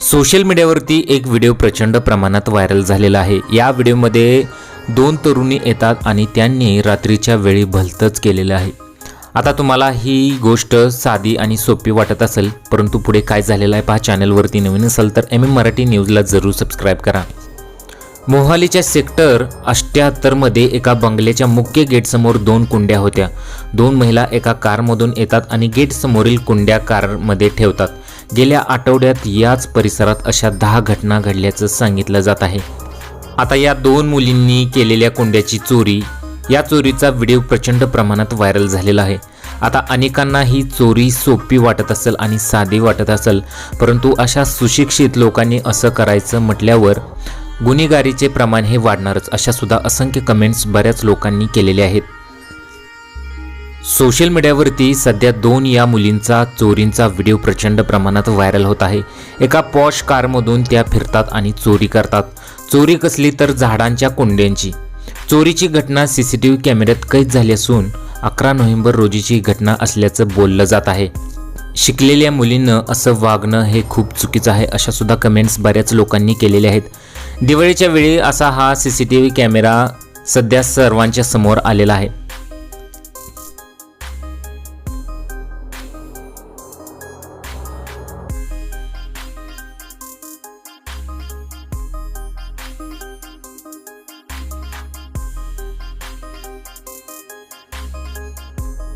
Social मीडियावरती एक video प्रचंड प्रमाणात व्हायरल झालेला आहे. या व्हिडिओमध्ये दोन तरुणी येतात आणि त्यांनी रात्रीच्या वेळी भलतंच केलेलं आहे. आता तुम्हाला ही गोष्ट साधी आणि सोपी वाटत असेल परंतु पुढे काय झालेलं आहे पहा चॅनलवरती नवीन असाल तर एम एम मराठी न्यूजला जरूर सबस्क्राईब करा. मोहालीच्या सेक्टर अष्ट्याहत्तरमध्ये एका बंगल्याच्या मुख्य गेटसमोर दोन कुंड्या होत्या. दोन महिला एका कारमधून येतात आणि गेटसमोरील कुंड्या कारमध्ये ठेवतात. गेल्या आठवड्यात याच परिसरात अशा दहा घटना घडल्याचं सांगितलं जात आहे. आता या दोन मुलींनी केलेल्या कुंड्याची चोरी या चोरीचा व्हिडिओ प्रचंड प्रमाणात व्हायरल झालेला आहे. आता अनेकांना ही चोरी सोपी वाटत असेल आणि साधी वाटत असेल परंतु अशा सुशिक्षित लोकांनी असं करायचं म्हटल्यावर गुन्हेगारीचे प्रमाण हे वाढणारच अशा सुद्धा असंख्य कमेंट्स बऱ्याच लोकांनी केलेल्या आहेत. सोशल मीडियावरती सध्या दोन या मुलींचा चोरींचा व्हिडिओ प्रचंड प्रमाणात व्हायरल होत आहे. एका पॉश कारमधून त्या फिरतात आणि चोरी करतात. चोरी कसली तर झाडांच्या कुंड्यांची. चोरीची घटना सी सी टी व्ही कॅमेऱ्यात कैद झाली असून अकरा नोव्हेंबर रोजीची घटना असल्याचं बोललं जात आहे. शिकलेल्या मुलींनं असं वागणं हे खूप चुकीचं आहे अशा सुद्धा कमेंट्स बऱ्याच लोकांनी केलेल्या आहेत. दिवाळीच्या वेळी असा हा C C T V camera सध्या सर्वांच्या समोर आलेला आहे.